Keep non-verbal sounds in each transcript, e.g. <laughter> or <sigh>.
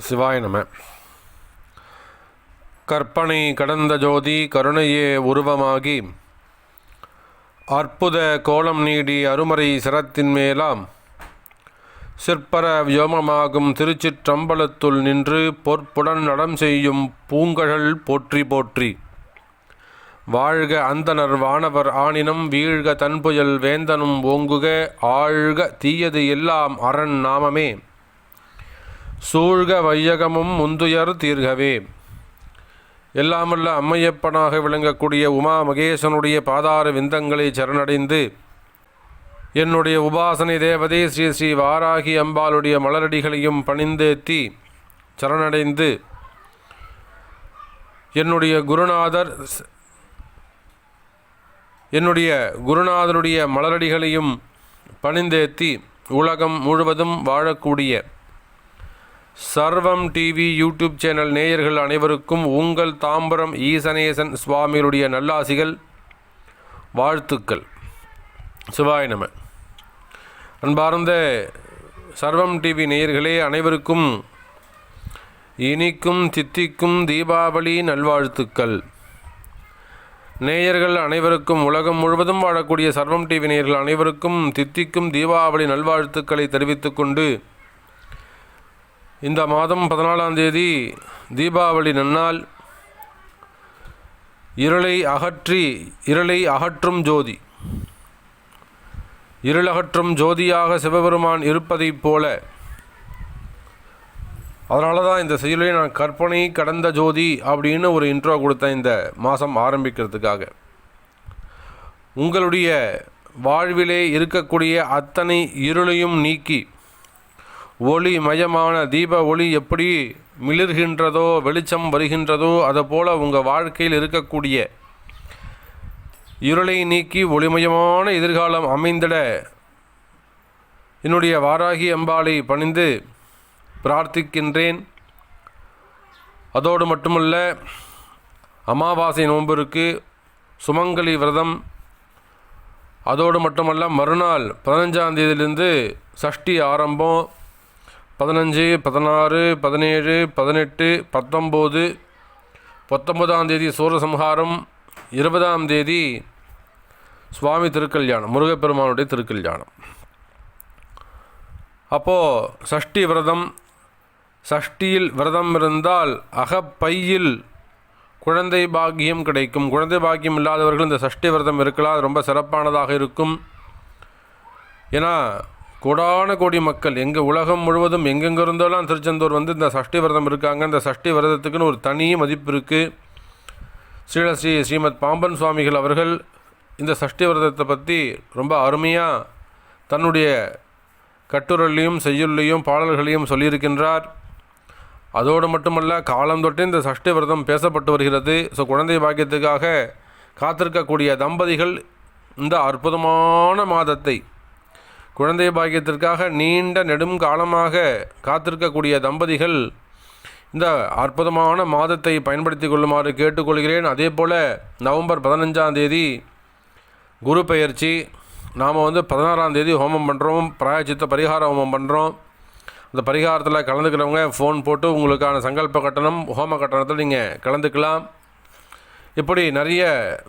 சிவாய நம. கற்பனை கடந்த ஜோதி கருணையே உருவமாகி. அற்புத கோலம் நீடி அருமறை சிரத்தின் மேலாம். சிற்பர வியோமமாகும் திருச்சிற்றம்பலத்துள் நின்று பொற்புடன் நடம் செய்யும் பூங்கழல் போற்றி போற்றி. வாழ்க அந்தணர் வானவர் ஆணினம் வீழ்க தன்புயல் வேந்தனும் ஓங்குக ஆழ்க தீயது எல்லாம் அரண் நாமமே. சூழ்க வையகமும் முந்துயர் தீர்கவே. எல்லாமல்ல அம்மையப்பனாக விளங்கக்கூடிய உமா மகேசனுடைய பாதார விந்தங்களை சரணடைந்து என்னுடைய உபாசனை தேவதை ஸ்ரீ ஸ்ரீ வாராகி அம்பாளுடைய மலரடிகளையும் பணிந்தேத்தி சரணடைந்து என்னுடைய குருநாதர் என்னுடைய குருநாதருடைய மலரடிகளையும் பணிந்தேத்தி உலகம் முழுவதும் வாழக்கூடிய சர்வம் டிவி யூடியூப் சேனல் நேயர்கள் அனைவருக்கும் உங்கள் தாம்பரம் ஈசனேசன் சுவாமிகளுடைய நல்லாசிகள் வாழ்த்துக்கள். சிவாய நம. அன்பார்ந்த சர்வம் டிவி நேயர்களே அனைவருக்கும் இனிக்கும் தித்திக்கும் தீபாவளி நல்வாழ்த்துக்கள். நேயர்கள் அனைவருக்கும் உலகம் முழுவதும் வாழக்கூடிய சர்வம் டிவி நேயர்கள் அனைவருக்கும் தித்திக்கும் தீபாவளி நல்வாழ்த்துக்களை தெரிவித்துக்கொண்டு இந்த மாதம் பதினாலாம் தேதி தீபாவளி நன்னாள். இருளை அகற்றி இருளை அகற்றும் ஜோதி. இருளகற்றும் ஜோதியாக சிவபெருமான் இருப்பதைப் போல. அதனால தான் இந்த செயலை நான் கற்பனை கடந்த ஜோதி அப்படின்னு ஒரு இன்ட்ரோ கொடுத்தேன் இந்த மாதம் ஆரம்பிக்கிறதுக்காக. உங்களுடைய வாழ்விலே இருக்கக்கூடிய அத்தனை இருளையும் நீக்கி ஒளி மயமான தீப ஒளி எப்படி மிளிர்கின்றதோ வெளிச்சம் வருகின்றதோ அதுபோல் உங்கள் வாழ்க்கையில் இருக்கக்கூடிய இருளை நீக்கி ஒளிமயமான எதிர்காலம் அமைந்திட என்னுடைய வாராகி அம்பாளை பணிந்து பிரார்த்திக்கின்றேன். அதோடு மட்டுமல்ல அமாவாசை நோன்பிற்கு சுமங்கலி விரதம் அதோடு மட்டுமல்ல மறுநாள் பதினஞ்சாம் தேதியிலிருந்து சஷ்டி ஆரம்பம் பதினஞ்சு பதினாறு பதினேழு பதினெட்டு பத்தொம்போது பத்தொன்பதாம் தேதி சூரசம்ஹாரம் இருபதாம் தேதி சுவாமி திருக்கல்யாணம் முருகப்பெருமானுடைய திருக்கல்யாணம். அப்போது சஷ்டி விரதம் சஷ்டியில் விரதம் இருந்தால் அகப்பையில் குழந்தை பாக்கியம் கிடைக்கும். குழந்தை பாக்கியம் இல்லாதவர்கள் இந்த சஷ்டி விரதம் இருக்கலாம் அது ரொம்ப சிறப்பானதாக இருக்கும். ஏன்னா கோடான கோடி மக்கள் எங்கள் உலகம் முழுவதும் எங்கெங்க இருந்தாலும் திருச்செந்தூர் வந்து இந்த சஷ்டி விரதம் இருக்காங்க இந்த சஷ்டி விரதத்துக்குன்னு ஒரு தனி மதிப்பு இருக்குது ஸ்ரீலஸ்ரீ ஸ்ரீமத் பாம்பன் சுவாமிகள் அவர்கள் இந்த சஷ்டி விரதத்தை பற்றி ரொம்ப அருமையாக தன்னுடைய கட்டுரையிலையும் செய்யுள்ளையும் பாடல்களையும் சொல்லியிருக்கின்றார். அதோடு மட்டுமல்ல காலம் தொட்டு இந்த சஷ்டி விரதம் பேசப்பட்டு வருகிறது. ஸோ குழந்தை பாக்கியத்துக்காக காத்திருக்கக்கூடிய தம்பதிகள் இந்த அற்புதமான மாதத்தை குழந்தை பாக்கியத்திற்காக நீண்ட நெடும் காலமாக காத்திருக்கக்கூடிய தம்பதிகள் இந்த அற்புதமான மாதத்தை பயன்படுத்தி கொள்ளுமாறு கேட்டுக்கொள்கிறேன். அதே போல் நவம்பர் பதினஞ்சாம் தேதி குரு பெயர்ச்சி. நாம் வந்து பதினாறாம் தேதி ஹோமம் பண்ணுறோம் பிராயச்சித்த பரிகார ஹோமம் பண்ணுறோம் அந்த பரிகாரத்தில் கலந்துக்கிறவங்க ஃபோன் போட்டு உங்களுக்கான சங்கல்ப கட்டணம் ஹோம கட்டணத்தில் நீங்கள் கலந்துக்கலாம். இப்படி நிறைய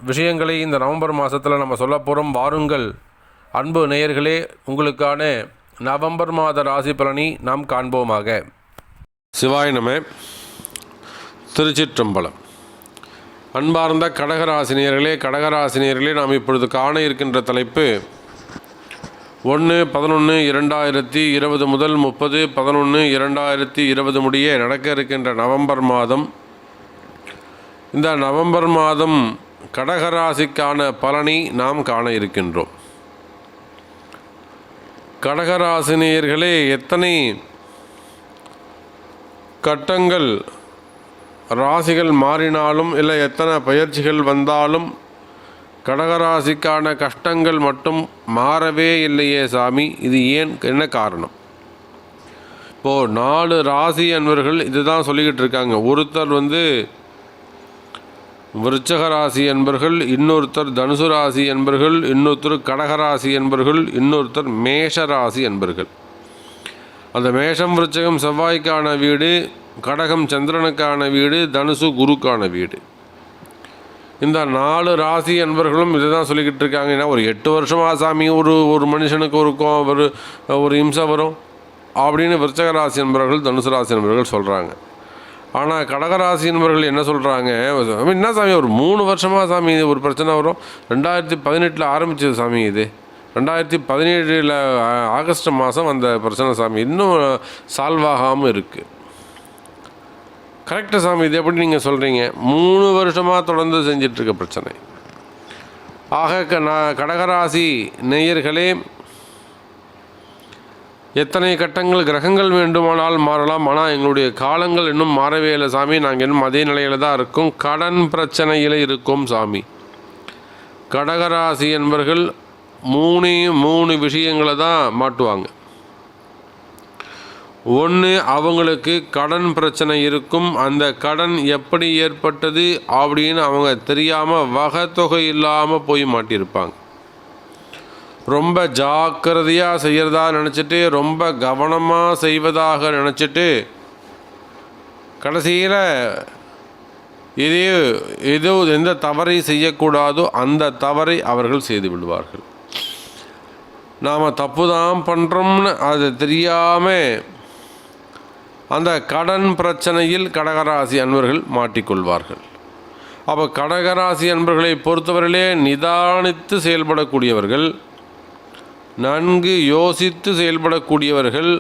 விஷயங்களை இந்த நவம்பர் மாதத்தில் நம்ம சொல்ல போகிறோம் வாருங்கள். அன்பு நேயர்களே உங்களுக்கான நவம்பர் மாத ராசி பலனை நாம் காண்போமாக. சிவாய நம திருச்சிற்றம்பலம். அன்பார்ந்த கடகராசினியர்களே கடகராசினியர்களே நாம் இப்பொழுது காண இருக்கின்ற தலைப்பு ஒன்று பதினொன்று இரண்டாயிரத்தி இருபது முதல் முப்பது பதினொன்று இரண்டாயிரத்தி இருபது முடிய நடக்க இருக்கின்ற நவம்பர் மாதம். இந்த நவம்பர் மாதம் கடகராசிக்கான பலனை நாம் காண இருக்கின்றோம். கடகராசினியர்களே எத்தனை கட்டங்கள் ராசிகள் மாறினாலும் இல்லை எத்தனை பயிற்சிகள் வந்தாலும் கடகராசிக்கான கஷ்டங்கள் மட்டும் மாறவே இல்லையே சாமி. இது ஏன்? என்ன காரணம்? இப்போது நாலு ராசி அன்பர்கள் இதுதான் சொல்லிக்கிட்டு இருக்காங்க. ஒருத்தர் வந்து விருச்சக ராசி என்பர்கள் இன்னொருத்தர் தனுசு ராசி என்பர்கள் இன்னொருத்தர் கடகராசி என்பர்கள் இன்னொருத்தர் மேஷ ராசி என்பர்கள். அந்த மேஷம் விருச்சகம் செவ்வாய்க்கான வீடு கடகம் சந்திரனுக்கான வீடு தனுசு குருக்கான வீடு. இந்த நாலு ராசி என்பர்களும் இதை தான் சொல்லிக்கிட்டு இருக்காங்க. ஏன்னா ஒரு எட்டு வருஷமாக சாமி ஒரு ஒரு மனுஷனுக்கு ஒரு ஒரு ஒரு இம்சை வரும். அப்படின்னு விருச்சக ராசி என்பவர்கள் தனுசு ராசி என்பர்கள் சொல்கிறாங்க ஆனால் கடகராசினவர்கள் என்ன சொல்கிறாங்க என்ன சாமி ஒரு மூணு வருஷமாக சாமி இது ஒரு பிரச்சனை வரும். ரெண்டாயிரத்தி பதினெட்டில் ஆரம்பிச்சது சாமி இது. ரெண்டாயிரத்தி பதினேழில் ஆகஸ்ட் மாதம் அந்த பிரச்சனை சாமி. இன்னும் சால்வ் ஆகாமல் இருக்குது கரெக்டாக சாமி இது எப்படி நீங்கள் சொல்கிறீங்க மூணு வருஷமாக தொடர்ந்து செஞ்சிட்ருக்க பிரச்சனை. ஆக க- நான் கடகராசி நேயர்களே எத்தனை கட்டங்கள் கிரகங்கள் வேண்டுமானால் மாறலாம். ஆனால் எங்களுடைய காலங்கள் இன்னும் மாறவே இல்லை சாமி. நாங்கள் இன்னும் அதே நிலையில் தான் இருக்கோம். கடன் பிரச்சனையில் இருக்கோம் சாமி. கடகராசி என்பர்கள் மூணு மூணு விஷயங்களை தான் மாட்டுவாங்க. ஒன்று அவங்களுக்கு கடன் பிரச்சனை இருக்கும். அந்த கடன் எப்படி ஏற்பட்டது அப்படின்னு அவங்க தெரியாமல் வகைத்தொகை இல்லாமல் போய் மாட்டியிருப்பாங்க. ரொம்ப ஜாக்கிரதையாக செய்கிறதா நினச்சிட்டு ரொம்ப கவனமாக செய்வதாக நினச்சிட்டு கடைசியில் இதே ஏதோ எந்த தவறை செய்யக்கூடாதோ அந்த தவறை அவர்கள் செய்து விடுவார்கள். நாம் தப்பு தான் பண்ணுறோம்னு அது தெரியாமல் அந்த கடன் பிரச்சனையில் கடகராசி அன்பர்கள் மாட்டிக்கொள்வார்கள். அப்போ கடகராசி அன்பர்களை பொறுத்தவரையிலே நிதானித்து செயல்படக்கூடியவர்கள் நன்கு யோசித்து செயல்படக்கூடியவர்கள்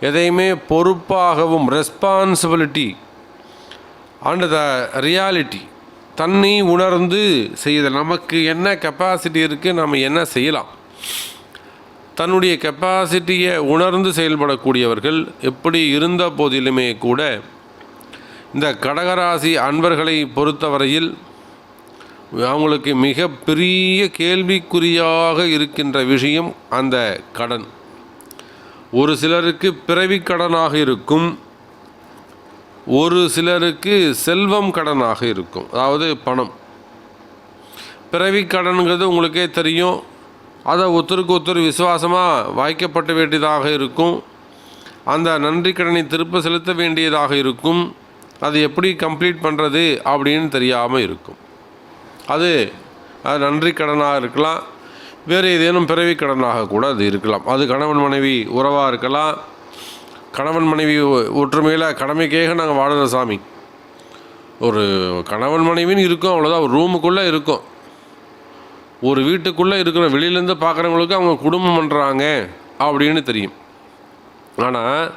எதையுமே பொறுப்பாகவும் ரெஸ்பான்சிபிலிட்டி அண்ட் த ரியாலிட்டி தன்னை உணர்ந்து செய்தல். நமக்கு என்ன கெப்பாசிட்டி இருக்குது நம்ம என்ன செய்யலாம்? தன்னுடைய கெப்பாசிட்டியை உணர்ந்து செயல்படக்கூடியவர்கள் எப்படி இருந்த போதிலுமே கூட இந்த கடகராசி அன்பர்களை பொறுத்தவரையில் அவங்களுக்கு மிக பெரிய கேள்விக்குறியாக இருக்கின்ற விஷயம் அந்த கடன். ஒரு சிலருக்கு பிறவி கடனாக இருக்கும் ஒரு சிலருக்கு செல்வம் கடனாக இருக்கும் அதாவது பணம். பிறவி கடனுங்கிறது உங்களுக்கே தெரியும் அதை ஒருத்தருக்கு ஒருத்தர் விசுவாசமாக வாய்க்கப்பட வேண்டியதாக இருக்கும் அந்த நன்றி கடனை திருப்ப செலுத்த வேண்டியதாக இருக்கும் அது எப்படி கம்ப்ளீட் பண்ணுறது அப்படின்னு தெரியாமல் இருக்கும். அது அது நன்றி கடனாக இருக்கலாம். வேறு ஏதேனும் பிறவி கடனாக கூட அது இருக்கலாம். அது கணவன் மனைவி உறவாக இருக்கலாம். கணவன் மனைவி ஒற்றுமையில் கடமைக்கேக நாங்கள் வாழற சாமி. ஒரு கணவன் மனைவின்னு இருக்கும் அவ்வளோதான் ஒரு ரூமுக்குள்ளே இருக்கும். ஒரு வீட்டுக்குள்ளே இருக்கிற வெளியிலேருந்து பார்க்குறவங்களுக்கு அவங்க குடும்பம் பண்ணுறாங்க அப்படின்னு தெரியும். ஆனால்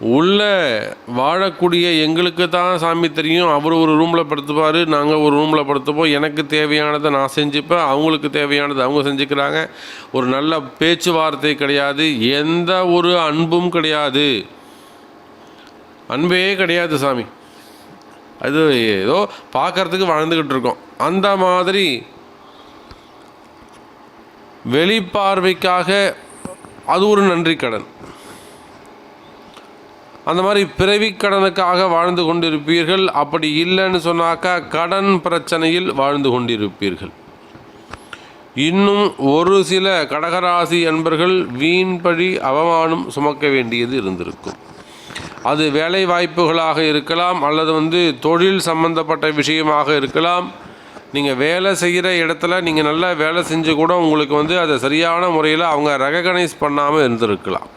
உள்ளே வாழக்கூடிய எங்களுக்கு தான் சாமி தெரியும். அவர் ஒரு ரூமில் படுத்துப்பார் நாங்கள் ஒரு ரூமில் படுத்துப்போம். எனக்கு தேவையானதை நான் செஞ்சுப்பேன் அவங்களுக்கு தேவையானதை அவங்க செஞ்சுக்கிறாங்க. ஒரு நல்ல பேச்சுவார்த்தை கிடையாது எந்த ஒரு அன்பும் கிடையாது. அன்பே கிடையாது சாமி. அது ஏதோ பார்க்கறதுக்கு வாழ்ந்துக்கிட்டு இருக்கோம். அந்த மாதிரி வெளிப்பார்வைக்காக அது ஒரு நன்றி கடன். அந்த மாதிரி பிறவி கடனுக்காக வாழ்ந்து கொண்டிருப்பீர்கள். அப்படி இல்லைன்னு சொன்னாக்கா கடன் பிரச்சனையில் வாழ்ந்து கொண்டிருப்பீர்கள். இன்னும் ஒரு சில கடகராசி அன்பர்கள் வீண்பழி அவமானம் சுமக்க வேண்டியது இருந்திருக்கும். அது வேலை வாய்ப்புகளாக இருக்கலாம் அல்லது வந்து தொழில் சம்பந்தப்பட்ட விஷயமாக இருக்கலாம். நீங்கள் வேலை செய்கிற இடத்துல நீங்கள் நல்லா வேலை செஞ்சு கூட உங்களுக்கு வந்து அதை சரியான முறையில் அவங்க ரெகக்னைஸ் பண்ணாமல் இருந்திருக்கலாம்.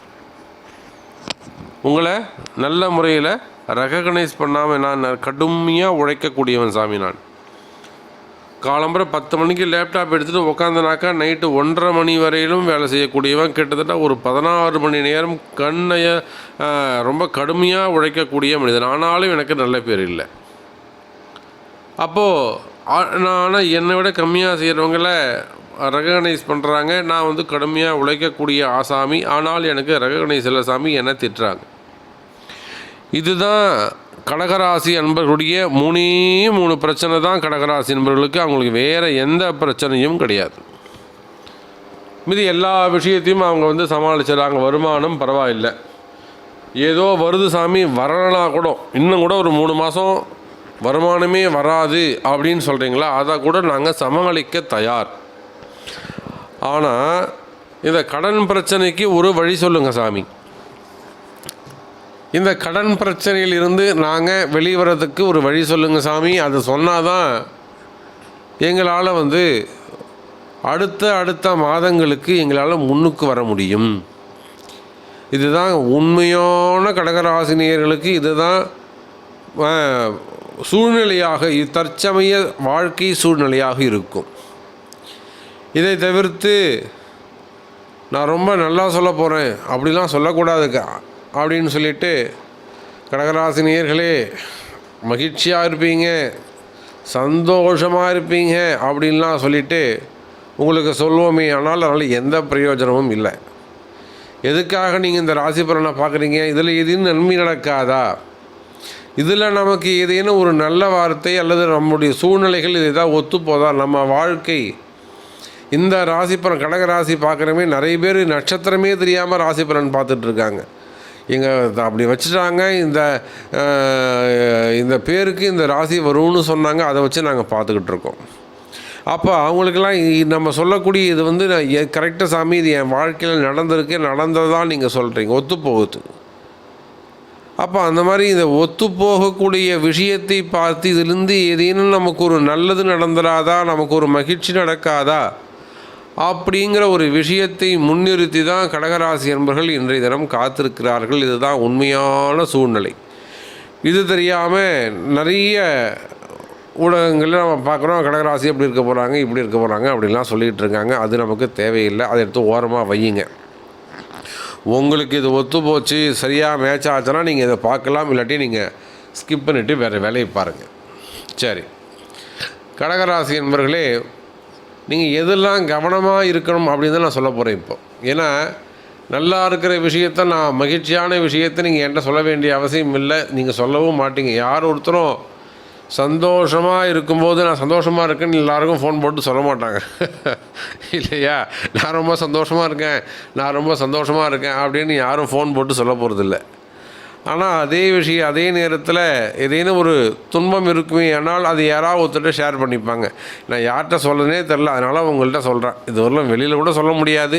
உங்களை நல்ல முறையில் ரெகக்னைஸ் பண்ணாமல் நான் கடுமையாக உழைக்கக்கூடியவன் சாமி நான். காலம்பரை பத்து மணிக்கு லேப்டாப் எடுத்துகிட்டு உக்காந்தனாக்கா நைட்டு ஒன்றரை மணி வரையிலும் வேலை செய்யக்கூடியவன். கிட்டத்தட்ட ஒரு பதினாறு மணி நேரம் கண்ணைய ரொம்ப கடுமையாக உழைக்கக்கூடிய மனிதன். ஆனாலும் எனக்கு நல்ல பேர் இல்லை. அப்போது நான் ஆனால் என்னை விட கம்மியாக செய்கிறவங்கள ரெகக்னைஸ் பண்ணுறாங்க நான் வந்து கடுமையாக உழைக்கக்கூடிய ஆசாமி. ஆனால் எனக்கு ரெகக்னைஸ் இல்லை சாமி. என்னை திட்டுறாங்க. இதுதான் கடகராசி அன்பர்களுடைய மூணே மூணு பிரச்சனை தான் கடகராசி அன்பர்களுக்கு. அவங்களுக்கு வேறு எந்த பிரச்சனையும் கிடையாது. மீதி எல்லா விஷயத்தையும் அவங்க வந்து சமாளிச்சிடறாங்க. வருமானம் பரவாயில்லை. ஏதோ வருது சாமி வரலனா கூட இன்னும் கூட ஒரு மூணு மாதம் வருமானமே வராது அப்படின்னு சொல்கிறீங்களா அதை கூட நாங்கள் சமாளிக்க தயார். ஆனால் இந்த கடன் பிரச்சனைக்கு ஒரு வழி சொல்லுங்கள் சாமி. இந்த கடன் பிரச்சனையில் இருந்து நாங்கள் வெளிவரதுக்கு ஒரு வழி சொல்லுங்க சாமி. அதை சொன்னாதான் எங்களால் வந்து அடுத்த அடுத்த மாதங்களுக்கு எங்களால் முன்னுக்கு வர முடியும். இதுதான் உண்மையான கடகராசினியர்களுக்கு இதுதான் சூழ்நிலையாக தற்சமய வாழ்க்கை சூழ்நிலையாக இருக்கும். இதை தவிர்த்து நான் ரொம்ப நல்லா சொல்ல போகிறேன் அப்படிலாம் சொல்லக்கூடாதுக்கா. அப்படின்னு சொல்லிட்டு கடகராசினியர்களே மகிழ்ச்சியாக இருப்பீங்க சந்தோஷமாக இருப்பீங்க அப்படின்லாம் சொல்லிட்டு உங்களுக்கு சொல்லுவோமே ஆனால் அதனால் எந்த பிரயோஜனமும் இல்லை. எதுக்காக நீங்கள் இந்த ராசி பலனை பார்க்குறீங்க? இதில் எதுவும் நன்மை நடக்காதா? இதில் நமக்கு ஏதேனும் ஒரு நல்ல வார்த்தை அல்லது நம்முடைய சூழ்நிலைகள் இது எதாவது ஒத்துப்போதா நம்ம வாழ்க்கை இந்த ராசி பலன் கடக ராசி பார்க்குறமே நிறைய பேர் நட்சத்திரமே தெரியாமல் ராசி பலன் பார்த்துட்டு இங்கே அப்படி வச்சுட்டாங்க. இந்த இந்த பேருக்கு இந்த ராசி வரும்னு சொன்னாங்க. அதை வச்சு நாங்கள் பார்த்துக்கிட்டு இருக்கோம். அப்போ அவங்களுக்கெல்லாம் நம்ம சொல்லக்கூடிய இது வந்து நான் கரெக்டாக சாமி இது என் வாழ்க்கையில் நடந்திருக்கு. நடந்ததான் நீங்கள் சொல்கிறீங்க ஒத்து போகுது. அப்போ அந்த மாதிரி இந்த ஒத்து போகக்கூடிய விஷயத்தை பார்த்து இதுலேருந்து ஏதேனும் நமக்கு ஒரு நல்லது நடந்துடாதா? நமக்கு ஒரு மகிழ்ச்சி நடக்காதா? அப்படிங்கிற ஒரு விஷயத்தை முன்னிறுத்தி தான் கடகராசி என்பர்கள் இன்றைய தினம் காத்திருக்கிறார்கள். இதுதான் உண்மையான சூழ்நிலை. இது தெரியாமல் நிறைய ஊடகங்களில் நம்ம பார்க்குறோம் கடகராசி எப்படி இருக்க போகிறாங்க இப்படி இருக்க போகிறாங்க அப்படின்லாம் சொல்லிகிட்டு இருக்காங்க. அது நமக்கு தேவையில்லை. அதை எடுத்து ஓரமாக வையுங்க. உங்களுக்கு இது ஒத்து போச்சு சரியாக மேட்ச் ஆச்சுன்னா நீங்கள் இதை பார்க்கலாம். இல்லாட்டி நீங்கள் ஸ்கிப் பண்ணிவிட்டு வேறு வேலையை பாருங்கள் சரி. கடகராசி என்பர்களே நீங்கள் எதெல்லாம் கவனமாக இருக்கணும் அப்படின்னு தான் நான் சொல்ல போகிறேன் இப்போ. ஏன்னா நல்லா இருக்கிற விஷயத்த நான் மகிழ்ச்சியான விஷயத்தை நீங்கள் என்கிட்ட சொல்ல வேண்டிய அவசியம் இல்லை. நீங்கள் சொல்லவும் மாட்டீங்க. யார் ஒருத்தரும் சந்தோஷமாக இருக்கும்போது நான் சந்தோஷமாக இருக்கேன்னு எல்லாருக்கும் ஃபோன் போட்டு சொல்ல மாட்டாங்க. <laughs> இல்லையா? நான் ரொம்ப சந்தோஷமாக இருக்கேன். நான் ரொம்ப சந்தோஷமாக இருக்கேன். அப்படின்னு யாரும் ஃபோன் போட்டு சொல்ல போகிறதில்ல ஆனால் அதே விஷயம் அதே நேரத்தில் ஏதேனும் ஒரு துன்பம் இருக்குமே ஆனால் அது யாராவது ஒருத்தர்கிட்ட ஷேர் பண்ணிப்பாங்க. நான் யார்கிட்ட சொல்லனே தெரில அதனால் உங்கள்கிட்ட சொல்கிறேன் இது வரலாம் வெளியில் கூட சொல்ல முடியாது.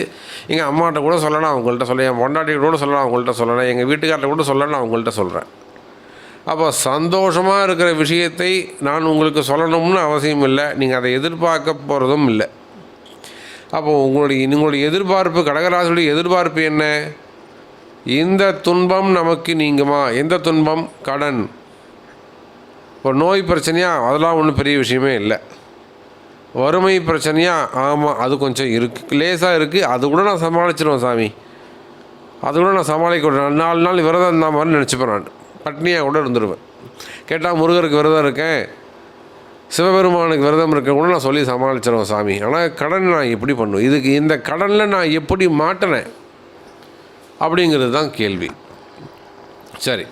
எங்கள் அம்மாட்ட கூட சொல்லலாம் அவங்கள்ட்ட சொல்ல. என் பொண்டாட்டிகிட்ட கூட சொல்லலாம் அவங்கள்ட்ட சொல்லலாம். எங்கள் வீட்டுக்கார்ட்ட கூட சொல்லலாம் நான் அவங்கள்ட்ட சொல்கிறேன் அப்போ சந்தோஷமாக இருக்கிற விஷயத்தை நான் உங்களுக்கு சொல்லணும்னு அவசியம் இல்லை. நீங்கள் அதை எதிர்பார்க்க போகிறதும் இல்லை. அப்போ உங்களுடைய உங்களுடைய எதிர்பார்ப்பு கடகராசியுடைய எதிர்பார்ப்பு என்ன? இந்த துன்பம் நமக்கு நீங்குமா? எந்த துன்பம்? கடன். இப்போ நோய் பிரச்சனையா? அதெல்லாம் ஒன்றும் பெரிய விஷயமே இல்லை. வறுமை பிரச்சனையா? ஆமாம் அது கொஞ்சம் இருக்கு. லேசாக இருக்குது அது கூட நான் சமாளிச்சிருவேன் சாமி. அது கூட நான் சமாளிக்க விடுறேன் நாலு நாள் விரதம் இருந்த மாதிரி நினச்சிப்பேன் நான். பட்னியாக கூட இருந்துருவேன். கேட்டால் முருகருக்கு விரதம் இருக்கேன். சிவபெருமானுக்கு விரதம் இருக்கேன் கூட நான் சொல்லி சமாளிச்சிருவேன் சாமி. ஆனால் கடன் நான் எப்படி பண்ணுவேன்? இதுக்கு இந்த கடனில் நான் எப்படி மாட்டினேன் அப்படிங்கிறது தான் கேள்வி. சரி.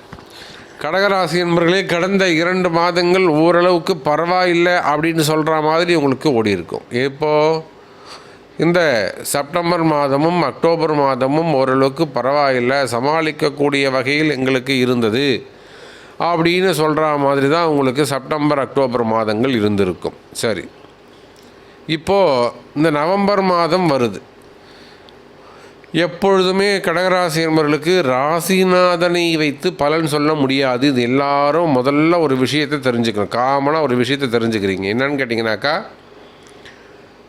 கடகராசி என்பர்களே கடந்த இரண்டு மாதங்கள் ஓரளவுக்கு பரவாயில்லை அப்படின்னு சொல்கிற மாதிரி உங்களுக்கு ஓடி இருக்கும். இப்போது இந்த செப்டம்பர் மாதமும் அக்டோபர் மாதமும் ஓரளவுக்கு பரவாயில்லை சமாளிக்கக்கூடிய வகையில் எங்களுக்கு இருந்தது அப்படின்னு சொல்கிற மாதிரி தான் உங்களுக்கு செப்டம்பர் அக்டோபர் மாதங்கள் இருந்திருக்கும். சரி. இப்போது இந்த நவம்பர் மாதம் வருது. எப்பொழுதுமே கடகராசி என்பவர்களுக்கு ராசிநாதனை வைத்து பலன் சொல்ல முடியாது. இது எல்லாரும் முதல்ல ஒரு விஷயத்தை தெரிஞ்சுக்கணும். காமனாக ஒரு விஷயத்தை தெரிஞ்சுக்கிறீங்க. என்னன்னு கேட்டிங்கனாக்கா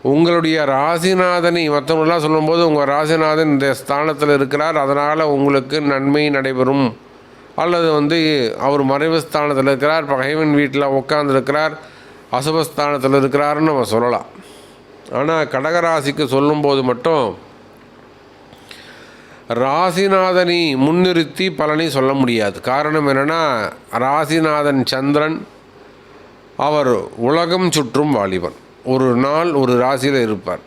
உங்களுடைய ராசிநாதனை மற்றவங்களாம் சொல்லும்போது உங்கள் ராசிநாதன் இந்த ஸ்தானத்தில் இருக்கிறார். அதனால் உங்களுக்கு நன்மை நடைபெறும். அல்லது வந்து அவர் மறைவு ஸ்தானத்தில் இருக்கிறார். பகைவன் வீட்டில் உட்காந்துருக்கிறார் அசுபஸ்தானத்தில் இருக்கிறாருன்னு நம்ம சொல்லலாம். ஆனால் கடகராசிக்கு சொல்லும்போது மட்டும் ராசிநாதனை முன்னிறுத்தி பலனை சொல்ல முடியாது. காரணம் என்னென்னா ராசிநாதன் சந்திரன் அவர் உலகம் சுற்றும் வாலிபன். ஒரு நாள் ஒரு ராசியில் இருப்பார்.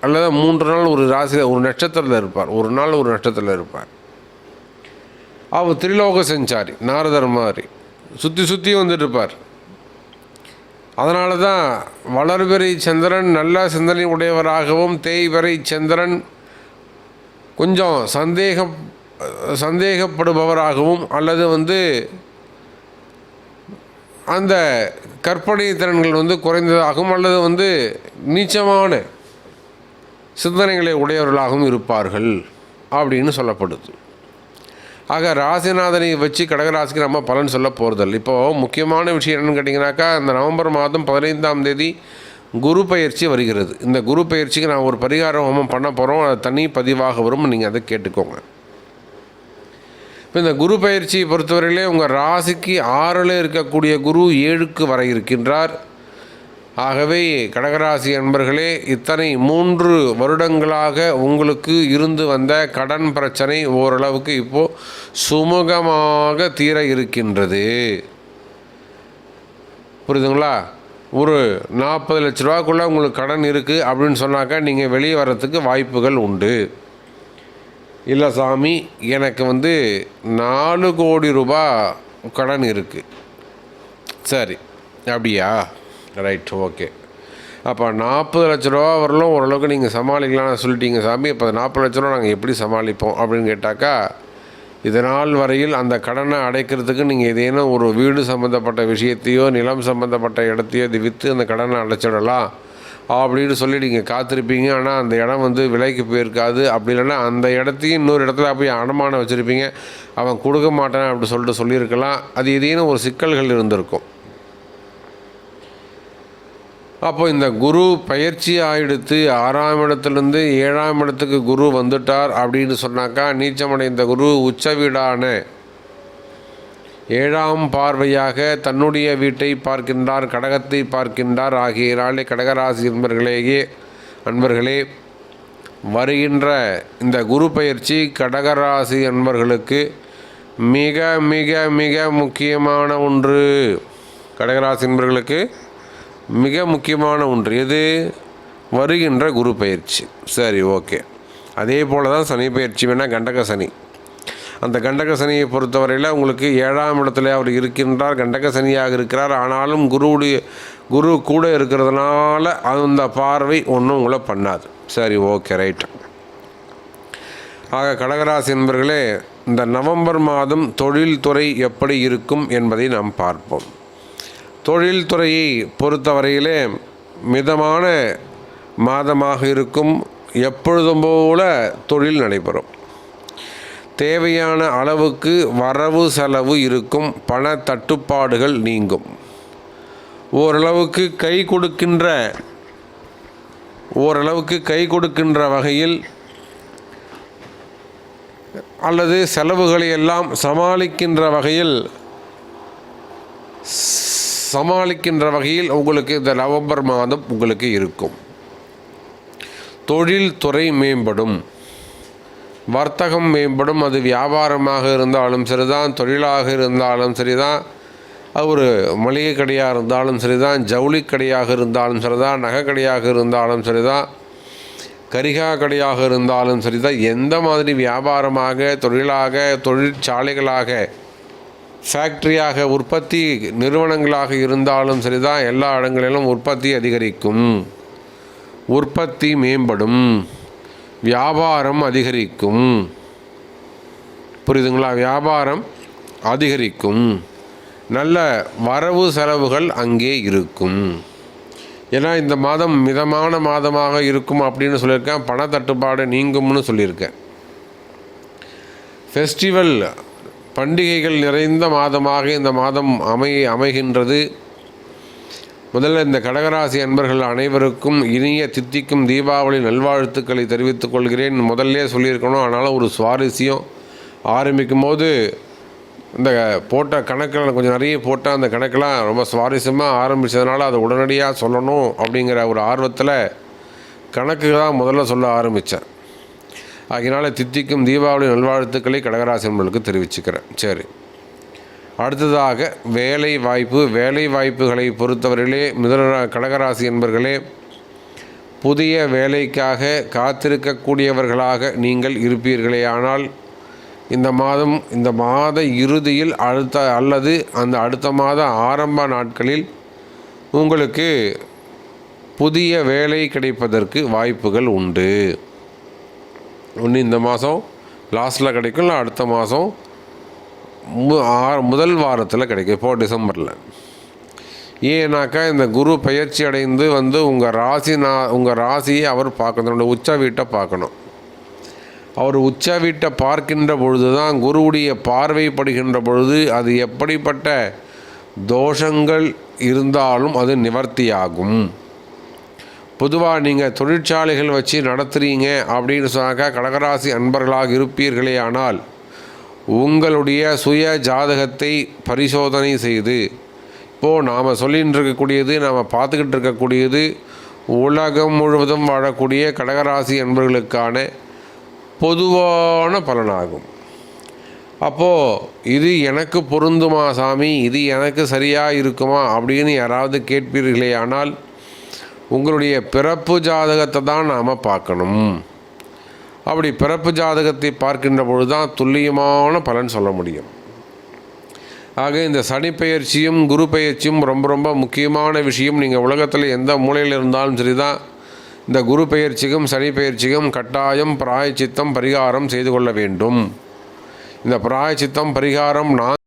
அல்லது மூன்று நாள் ஒரு ராசியில் ஒரு நட்சத்திரத்தில் இருப்பார். ஒரு நாள் ஒரு நட்சத்திரத்தில் இருப்பார். அவர் திரிலோக செஞ்சாரி நாரதர் மாதிரி. சுற்றி சுற்றி வந்துட்டு இருப்பார். அதனால தான் வளர்பிறை சந்திரன் நல்ல சிந்தனை உடையவராகவும் தேய்வரை சந்திரன் கொஞ்சம் சந்தேகம் சந்தேகப்படுபவராகவும் அல்லது வந்து அந்த கற்பனை திறன்கள் வந்து குறைந்ததாகவும் அல்லது வந்து நீச்சமான சிந்தனைகளை உடையவர்களாகவும் இருப்பார்கள் அப்படின்னு சொல்லப்படுது. ஆக ராசிநாதனை வச்சு கடகராசிக்கு நம்ம பலன் சொல்ல போகிறதில்ல இப்போது முக்கியமான விஷயம் என்னென்னு கேட்டிங்கனாக்கா இந்த நவம்பர் மாதம் பதினைந்தாம் தேதி குரு பயிற்சி வருகிறது. இந்த குரு பயிற்சிக்கு நான் ஒரு பரிகார ஹோமம் பண்ண போகிறோம் அது தனி பதிவாக வரும். நீங்கள் அதை கேட்டுக்கோங்க. இப்போ இந்த குரு பயிற்சியை பொறுத்தவரையிலே உங்கள் ராசிக்கு ஆறில் இருக்கக்கூடிய குரு ஏழுக்கு வர இருக்கின்றார். ஆகவே கடகராசி அன்பர்களே இத்தனை மூன்று வருடங்களாக உங்களுக்கு இருந்து வந்த கடன் பிரச்சனை ஓரளவுக்கு இப்போது சுமூகமாக தீர இருக்கின்றது. புரியுதுங்களா? ஒரு நாற்பது லட்ச ரூபாக்குள்ளே உங்களுக்கு கடன் இருக்குது அப்படின்னு சொன்னாக்கா நீங்கள் வெளியே வர்றதுக்கு வாய்ப்புகள் உண்டு. இல்லை சாமி எனக்கு வந்து நாலு கோடி ரூபாய் கடன் இருக்குது சரி அப்படியா? ரைட் ஓகே அப்போ நாற்பது லட்ச ரூபா வரலும் ஓரளவுக்கு நீங்கள் சமாளிக்கலாம்னு சொல்லிட்டீங்க சாமி. இப்போ நாற்பது லட்ச ரூபா நாங்கள் எப்படி சமாளிப்போம் அப்படின்னு கேட்டாக்கா இதனால் வரையில் அந்த கடனை அடைக்கிறதுக்கு நீங்கள் ஏதேனும் ஒரு வீடு சம்மந்தப்பட்ட விஷயத்தையோ நிலம் சம்மந்தப்பட்ட இடத்தையோ இது விற்று அந்த கடனை அடைச்சிடலாம் அப்படின்னு சொல்லி நீங்கள் காத்திருப்பீங்க. ஆனால் அந்த இடம் வந்து விலைக்கு போயிருக்காது. அப்படி இல்லைன்னா அந்த இடத்தையும் இன்னொரு இடத்துல போய் அடமானம் வச்சுருப்பீங்க. அவன் கொடுக்க மாட்டான் அப்படி சொல்லிட்டு சொல்லியிருக்கலாம். அது ஏதேனும் ஒரு சிக்கல்கள் இருந்திருக்கும். அப்போ இந்த குரு பயிற்சி ஆயிடுத்து ஆறாம் இடத்துலேருந்து ஏழாம் இடத்துக்கு குரு வந்துட்டார் அப்படின்னு சொன்னாக்கா நீச்சமடைந்த குரு உச்ச வீடான ஏழாம் பார்வையாக தன்னுடைய வீட்டை பார்க்கின்றார் கடகத்தை பார்க்கின்றார் ஆகியனாலே கடகராசி என்பர்களேயே அன்பர்களே வருகின்ற இந்த குரு பயிற்சி கடகராசி அன்பர்களுக்கு மிக மிக மிக முக்கியமான ஒன்று. கடகராசி என்பர்களுக்கு மிக முக்கியமான ஒன்று. எது? வருகின்ற குரு பயிற்சி. சரி ஓகே. அதே போல் தான் சனி பயிற்சி வேணால் கண்டக சனி. அந்த கண்டக சனியை பொறுத்தவரையில் உங்களுக்கு ஏழாம் இடத்துல அவர் இருக்கின்றார் கண்டக சனியாக இருக்கிறார். ஆனாலும் குருவுடைய குரு கூட இருக்கிறதுனால அந்த பார்வை ஒன்றும் உங்களை பண்ணாது. சரி ஓகே ரைட். ஆக கடகராசி என்பர்களே இந்த நவம்பர் மாதம் தொழில்துறை எப்படி இருக்கும் என்பதை நாம் பார்ப்போம். தொழில்துறையை பொறுத்தவரையிலே மிதமான மாதமாக இருக்கும் எப்பொழுதும் போல தொழில் நடைபெறும். தேவையான அளவுக்கு வரவு செலவு இருக்கும் பண தட்டுப்பாடுகள் நீங்கும். ஓரளவுக்கு கை கொடுக்கின்ற ஓரளவுக்கு கை கொடுக்கின்ற வகையில் அல்லது செலவுகளை எல்லாம் சமாளிக்கின்ற வகையில் சமாளிக்கின்ற வகையில் உங்களுக்கு இந்த நவம்பர் மாதம் உங்களுக்கு இருக்கும். தொழில் துறை மேம்படும். வர்த்தகம் மேம்படும். அது வியாபாரமாக இருந்தாலும் சரிதான். தொழிலாக இருந்தாலும் சரிதான். அது ஒரு மளிகை கடையாக இருந்தாலும் சரிதான். ஜவுளி கடையாக இருந்தாலும் சரிதான். நகை கடையாக இருந்தாலும் சரிதான். கரிகா கடையாக இருந்தாலும் சரிதான். எந்த மாதிரி வியாபாரமாக தொழிலாக தொழிற்சாலைகளாக ஃபேக்ட்ரியாக உற்பத்தி நிறுவனங்களாக இருந்தாலும் சரிதான் எல்லா இடங்களிலும் உற்பத்தி அதிகரிக்கும். உற்பத்தி மேம்படும். வியாபாரம் அதிகரிக்கும். புரியுதுங்களா? வியாபாரம் அதிகரிக்கும். நல்ல வரவு செலவுகள் அங்கே இருக்கும். ஏன்னா இந்த மாதம் மிதமான மாதமாக இருக்கும் அப்படின்னு சொல்லியிருக்கேன். பணத்தட்டுப்பாடு நீங்கும்னு சொல்லியிருக்கேன். ஃபெஸ்டிவல் பண்டிகைகள் நிறைந்த மாதமாக இந்த மாதம் அமை அமைகின்றது. முதல்ல இந்த கடகராசி அன்பர்கள் அனைவருக்கும் இனிய தித்திக்கும் தீபாவளி நல்வாழ்த்துக்களை தெரிவித்துக் கொள்கிறேன். முதல்ல சொல்லியிருக்கணும் ஆனாலும் ஒரு சுவாரஸ்யம். ஆரம்பிக்கும் போது இந்த போட்ட கணக்கில் கொஞ்சம் நிறைய போட்டால் அந்த கணக்கெலாம் ரொம்ப சுவாரஸ்யமாக ஆரம்பித்ததுனால அதை உடனடியாக சொல்லணும் அப்படிங்கிற ஒரு ஆர்வத்தில் கணக்கு தான் முதல்ல சொல்ல ஆரம்பித்தேன் ஆகினால தித்திக்கும் தீபாவளி நல்வாழ்த்துக்களை கடகராசி நண்பர்களுக்கு தெரிவிச்சுக்கிறேன். சரி. அடுத்ததாக வேலை வாய்ப்பு வேலை வாய்ப்புகளை பொறுத்தவரையிலே மிதன கடகராசி என்பர்களே புதிய வேலைக்காக காத்திருக்கக்கூடியவர்களாக நீங்கள் இருப்பீர்களே. ஆனால் இந்த மாதம் இந்த மாத இறுதியில் அடுத்த அல்லது அந்த அடுத்த மாத ஆரம்ப நாட்களில் உங்களுக்கு புதிய வேலை கிடைப்பதற்கு வாய்ப்புகள் உண்டு. ஒன்று இந்த மாதம் லாஸ்ட்டில் கிடைக்கும் இல்லை அடுத்த மாதம் மு ஆ- முதல் வாரத்தில் கிடைக்கும் இப்போது டிசம்பரில். ஏன்னாக்கா இந்த குரு பயிற்சி அடைந்து வந்து உங்கள் ராசி நான் உங்கள் ராசியை அவர் பார்க்கணும் உச்ச வீட்டை பார்க்கணும். அவர் உச்ச வீட்டை பார்க்கின்ற பொழுது தான் குருவுடைய பார்வைப்படுகின்ற பொழுது அது எப்படிப்பட்ட தோஷங்கள் இருந்தாலும் அது நிவர்த்தியாகும். பொதுவாக நீங்கள் தொழிற்சாலைகள் வச்சு நடத்துகிறீங்க அப்படின்னு சொன்னாக்கா கடகராசி அன்பர்களாக இருப்பீர்களே ஆனால் உங்களுடைய சுய ஜாதகத்தை பரிசோதனை செய்து இப்போது நாம் சொல்லின்னு இருக்கக்கூடியது நாம் பார்த்துக்கிட்டு இருக்கக்கூடியது உலகம் முழுவதும் வாழக்கூடிய கடகராசி அன்பர்களுக்கான பொதுவான பலனாகும். அப்போது இது எனக்கு பொருந்துமா சாமி? இது எனக்கு சரியாக இருக்குமா? அப்படின்னு யாராவது கேட்பீர்களே ஆனால் உங்களுடைய பிறப்பு ஜாதகத்தை தான் நாம் பார்க்கணும். அப்படி பிறப்பு ஜாதகத்தை பார்க்கின்ற பொழுது தான் துல்லியமான பலன் சொல்ல முடியும். ஆக இந்த சனி பயிற்சியும் குரு பெயர்ச்சியும் ரொம்ப ரொம்ப முக்கியமான விஷயம். நீங்கள் உலகத்தில் எந்த மூலையில் இருந்தாலும் சரி தான் இந்த குரு பெயர்ச்சிக்கும் சனி பயிற்சிக்கும் கட்டாயம் பிராயச்சித்தம் பரிகாரம் செய்து கொள்ள வேண்டும். இந்த பிராயச்சித்தம் பரிகாரம் நான்